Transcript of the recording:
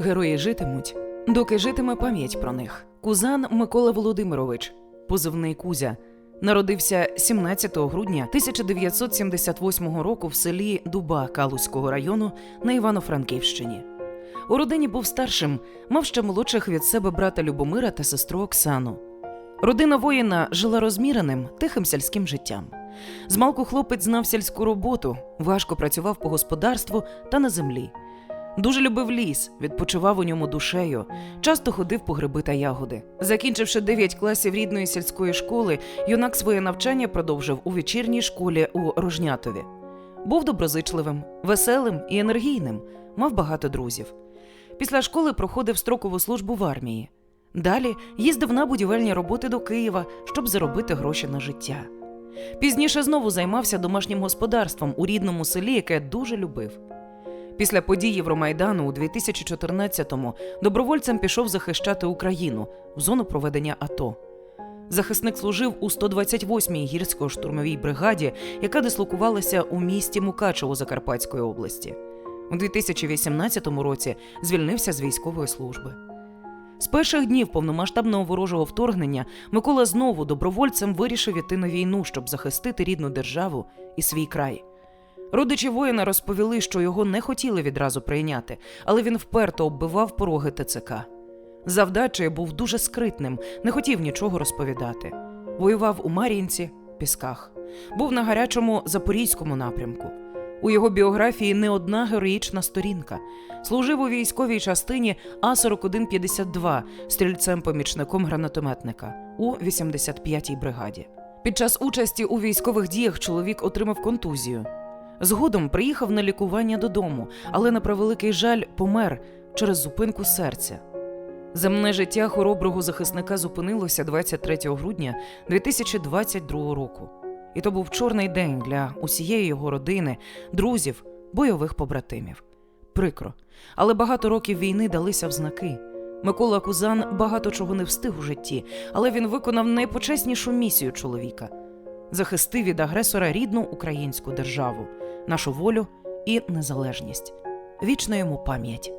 Герої житимуть, доки житиме пам'ять про них. Кузан Микола Володимирович, позивний Кузя, народився 17 грудня 1978 року в селі Дуба Калузького району на Івано-Франківщині. У родині був старшим, мав ще молодших від себе брата Любомира та сестру Оксану. Родина воїна жила розміреним, тихим сільським життям. Змалку хлопець знав сільську роботу, важко працював по господарству та на землі. Дуже любив ліс, відпочивав у ньому душею, часто ходив по гриби та ягоди. Закінчивши 9 класів рідної сільської школи, юнак своє навчання продовжив у вечірній школі у Рожнятові. Був доброзичливим, веселим і енергійним, мав багато друзів. Після школи проходив строкову службу в армії. Далі їздив на будівельні роботи до Києва, щоб заробити гроші на життя. Пізніше знову займався домашнім господарством у рідному селі, яке дуже любив. Після подій Євромайдану у 2014-му добровольцем пішов захищати Україну в зону проведення АТО. Захисник служив у 128-й гірсько-штурмовій бригаді, яка дислокувалася у місті Мукачево Закарпатської області. У 2018 році звільнився з військової служби. З перших днів повномасштабного ворожого вторгнення Микола знову добровольцем вирішив іти на війну, щоб захистити рідну державу і свій край. Родичі воїна розповіли, що його не хотіли відразу прийняти, але він вперто оббивав пороги ТЦК. Завдачею був дуже скритним, не хотів нічого розповідати. Воював у Мар'їнці, Пісках, був на гарячому запорізькому напрямку. У його біографії не одна героїчна сторінка. Служив у військовій частині А-4152 стрільцем-помічником гранатометника у 85-й бригаді. Під час участі у військових діях чоловік отримав контузію. Згодом приїхав на лікування додому, але на превеликий жаль помер через зупинку серця. Земне життя хороброго захисника зупинилося 23 грудня 2022 року. І то був чорний день для усієї його родини, друзів, бойових побратимів. Прикро, але багато років війни далися в знаки. Микола Кузан багато чого не встиг у житті, але він виконав найпочеснішу місію чоловіка захистив від агресора рідну українську державу, нашу волю і незалежність. Вічна йому пам'ять.